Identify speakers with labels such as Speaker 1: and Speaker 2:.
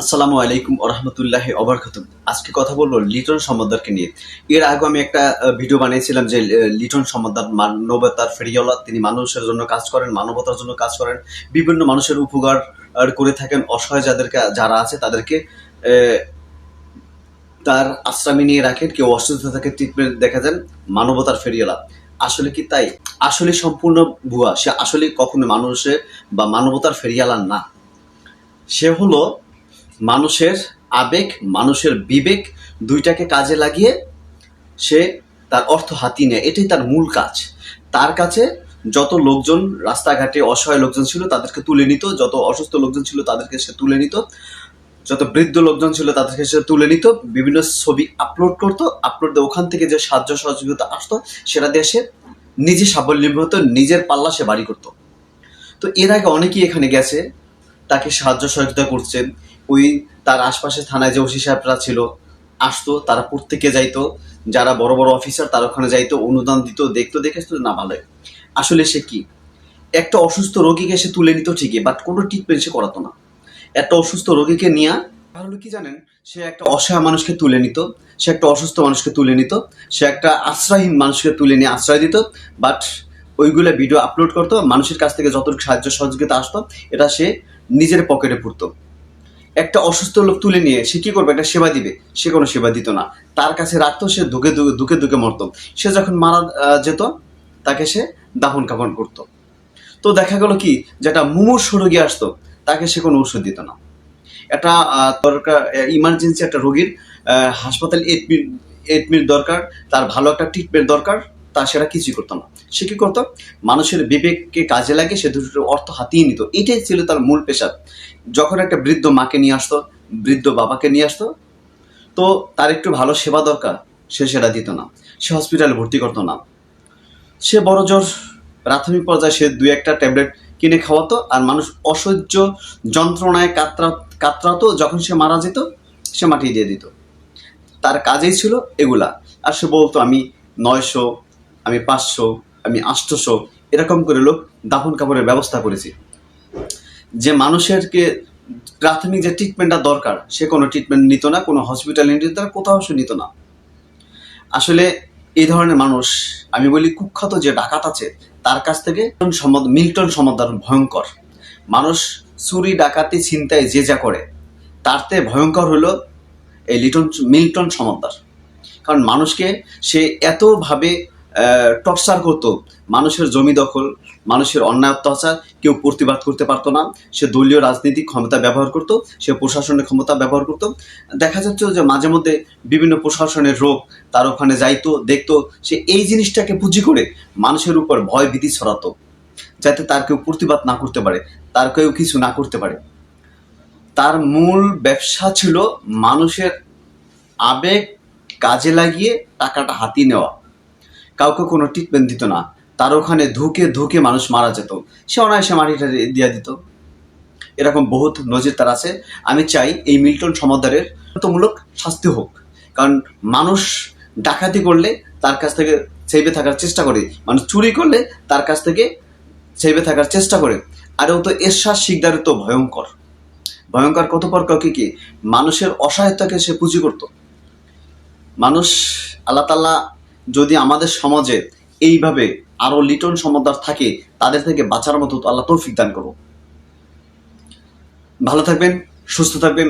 Speaker 1: আসসালামু আলাইকুম রহমতুল্লাহ অবরকাতুম আজকে কথা বলব লিটন সমদ্দারকে নিয়ে। এর আগে আমি একটা ভিডিও বানিয়েছিলাম যে লিটন সমদ্দার মানবতার ফেরিওয়ালা, তিনি মানুষের জন্য কাজ করেন, মানবতার জন্য কাজ করেন, বিভিন্ন মানুষের উপকার করে থাকেন, অসহায় যাদেরকে, যারা আছে তাদেরকে তার আশ্রমে নিয়ে রাখেন, কেউ অসুস্থ থাকে ট্রিটমেন্ট দেখা যান মানবতার ফেরিওয়ালা। আসলে কি তাই? আসলে সম্পূর্ণ ভুয়া। সে আসলে কখনো মানুষের বা মানবতার ফেরিয়ালা না। সে হলো মানুষের আবেগ, মানুষের বিবেক দুইটাকে কাজে লাগিয়ে সে তার অর্থ হাতিয়ে নেয়। এটাই তার মূল কাজ। তার কাছে যত লোকজন রাস্তাঘাটে অসহায় লোকজন ছিল তাদেরকে তুলে নিত, যত অসুস্থ লোকজন ছিল তাদেরকে সে তুলে নিত, যত বৃদ্ধ লোকজন ছিল তাদেরকে সে তুলে নিত, বিভিন্ন ছবি আপলোড করতো আপলোড দিয়ে ওখান থেকে যে সাহায্য সহযোগিতা আসতো, সেটা দিয়ে সে নিজে স্বাবলম্বী হতো, নিজের পাল্লা সে বাড়ি করতো। তো এর আগে অনেকেই এখানে গেছে তাকে সাহায্য সহযোগিতা করছেন। ওই তার আশপাশে থানায় যে ওসি সাহেবরা ছিল, আসতো, তারা প্রত্যেকে যাইতো। যারা বড় বড় অফিসার, তারা ওখানে যাইতো, অনুদান দিত, দেখতো, দেখে না ভালোই আসলে সে কি? একটা অসুস্থ রোগীকে সে তুলে নিত ঠিকই বাট কোনো ট্রিটমেন্ট সে করাতো না। একটা অসুস্থ রোগীকে নিয়ে তাহলে কি জানেন, সে একটা অসহায় মানুষকে তুলে নিত, সে একটা অসুস্থ মানুষকে তুলে নিত, সে একটা আশ্রয়হীন মানুষকে তুলে নিয়ে আশ্রয় দিত বাট ওইগুলো ভিডিও আপলোড করতো, মানুষের কাছ থেকে যতটুকু সাহায্য সহযোগিতা আসতো, এটা সে নিজের পকেটে পুরতো। একটা অসুস্থ লোক তুলে নিয়ে সে কি করবে? একটা সেবা দিবে। সে কোনো সেবা দিত না। তার কাছে রাখতো, সে দুঃখে দুঃখে দুঃখে দুঃখে মরতো। সে যখন মারা যেত, তাকে সে দাহন কাপন করতো। তো দেখা গেল কি? যেটা মুমূর্ষ রোগী আসতো, তাকে সে কোনো ওষুধ দিত না। একটা দরকার ইমার্জেন্সি একটা রোগীর হাসপাতালে এডমিট এডমিট দরকার, তার ভালো একটা ট্রিটমেন্ট দরকার। তা সেটা কিছুই করতো না। সে কি করতো? মানুষের বিবেককে কাজে লাগে সে দুটো অর্থ হাতিয়ে নিত। এটাই ছিল তার মূল পেশা যখন একটা বৃদ্ধ মাকে নিয়ে আসতো, বৃদ্ধ বাবাকে নিয়ে আসতো, তো তার একটু ভালো সেবা দরকার, সে সেটা দিত না। সে হসপিটালে ভর্তি করতো না। সে বড় জোর প্রাথমিক পর্যায়ে সে দুই একটা ট্যাবলেট কিনে খাওয়াতো আর মানুষ অসহ্য যন্ত্রণায় কাতরা, কাতরাতো। যখন সে মারা যেত, সে মাটি দিয়ে দিত। তার কাজেই ছিল এগুলা। আর সে বলতো, আমি নয়শো আমি পাঁচশো, আমি আটশোশো এরকম করে লোক দাফন কাপড়ের ব্যবস্থা করেছি। যে মানুষেরকে প্রাথমিক যে ট্রিটমেন্টটা দরকার, সে কোনো ট্রিটমেন্ট নিত না, কোনো হসপিটালে নিত না কোথাও সে নিত না। আসলে এই ধরনের মানুষ, আমি বলি কুখ্যাত যে ডাকাত আছে, তার কাছ থেকে মিল্টন সমদ্দার ভয়ঙ্কর। মানুষ চুরি, ডাকাতি, ছিনতাই, যে যা করে, তার থেকে ভয়ঙ্কর হলো এই লিটন, মিল্টন সমদ্দার কারণ মানুষকে সে এতভাবে টর্চার করতো। মানুষের জমি দখল, মানুষের অন্যায় অত্যাচার, কেউ প্রতিবাদ করতে পারতো না। সে দলীয় রাজনীতি ক্ষমতা ব্যবহার করতো, সে প্রশাসনের ক্ষমতা ব্যবহার করতো। দেখা যাচ্ছে যে মাঝে মধ্যে বিভিন্ন প্রশাসনের রোগ তার ওখানে যাইতো, দেখতো, সে এই জিনিসটাকে পুঁজি করে মানুষের উপর ভয় ভীতি ছড়াতো, যাতে তার কেউ প্রতিবাদ না করতে পারে, তার কেউ কিছু না করতে পারে। তার মূল ব্যবসা ছিল মানুষের আবেগ কাজে লাগিয়ে টাকাটা হাতিয়ে নেওয়া। কাউকে কোনো ট্রিটমেন্ট দিত না। তার ওখানে ধুকে ধুকে মানুষ মারা যেত। সে অনায়াসে মাটিটা দিয়ে দিত। এরকম বহুত নজির তার আছে। আমি চাই এই মিল্টন সমাদারের মূলক শাস্তি হোক। কারণ মানুষ ডাকাতি করলে তার কাছ থেকে সেভে থাকার চেষ্টা করে। মানুষ চুরি করলে তার কাছ থেকে সেভে থাকার চেষ্টা করে। আর ও তো এরশাদ শিকদার তো ভয়ঙ্কর। ভয়ঙ্কর কত প্রকার কি কি? মানুষের অসহায়তাকে সে পুঁজি করতো। মানুষ আল্লাহ তাল্লাহ যদি আমাদের সমাজে এইভাবে আরও লিটন সমাদার থাকে, তাদের থেকে বাঁচার মতো আল্লাহ তৌফিক দান করো ভালো থাকবেন, সুস্থ থাকবেন।